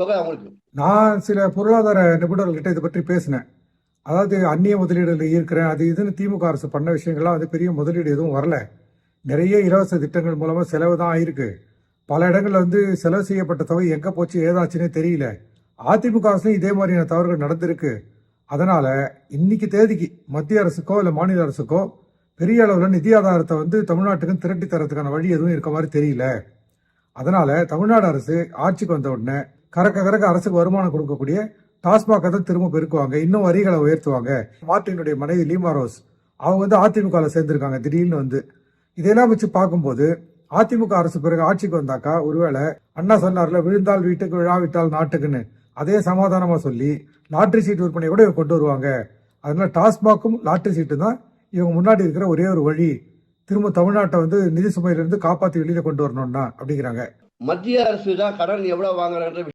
தொகை அவங்களுக்கு நான் சில பொருளாதார நிபுணர்கள்கிட்ட இதை பற்றி பேசினேன். அதாவது அந்நிய முதலீடுகள் ஈர்க்கிறேன் அது இதுன்னு திமுக அரசு பண்ண விஷயங்கள்லாம் வந்து பெரிய முதலீடு எதுவும் வரல. நிறைய இலவச திட்டங்கள் மூலமாக செலவு தான் ஆயிருக்கு. பல இடங்களில் வந்து செலவு செய்யப்பட்ட தொகை எங்கே போச்சு ஏதாச்சுன்னே தெரியல. அதிமுக அரசுலையும் இதே மாதிரியான தவறுகள் நடந்திருக்கு. அதனால் இன்னைக்கு தேதிக்கு மத்திய அரசுக்கோ இல்லை மாநில அரசுக்கோ பெரிய அளவில் நிதி ஆதாரத்தை வந்து தமிழ்நாட்டுக்கும் திரட்டி தரதுக்கான வழி எதுவும் இருக்க மாதிரி தெரியல. அதனால் தமிழ்நாடு அரசு ஆட்சிக்கு வந்த உடனே கறக்க கறக்க அரசுக்கு வருமானம் கொடுக்கக்கூடிய டாஸ்மாகை தான் திரும்ப பெருக்குவாங்க. இன்னும் வரிகளை உயர்த்துவாங்க. மார்ட்டினுடைய மனைவி லீமா ரோஸ் அவங்க வந்து அதிமுகவில் சேர்ந்திருக்காங்க திடீர்னு வந்து. இதெல்லாம் வச்சு பார்க்கும்போது அதிமுக அரசு பிறகு ஆட்சிக்கு வந்தாக்கா ஒருவேளை அண்ணா சொன்னார்ல விழுந்தால் வீட்டுக்கு விழாவிட்டால் நாட்டுக்குன்னு. அதே சமாதானமாக சொல்லி லாட்ரி சீட் விற்பனை கூட இவங்க கொண்டு வருவாங்க. அதனால டாஸ்மாக்கும் லாட்ரி சீட்டு தான் இவங்க முன்னாடி இருக்கிற ஒரே ஒரு வழி. திரும்ப தமிழ்நாட்டை வந்து நிதி சுமையிலிருந்து காப்பாற்றி வெளியில கொண்டு வரணும்னா அப்படிங்கிறாங்க. மத்திய அரசு தான் கடன் எவ்வளவு வாங்குறாங்க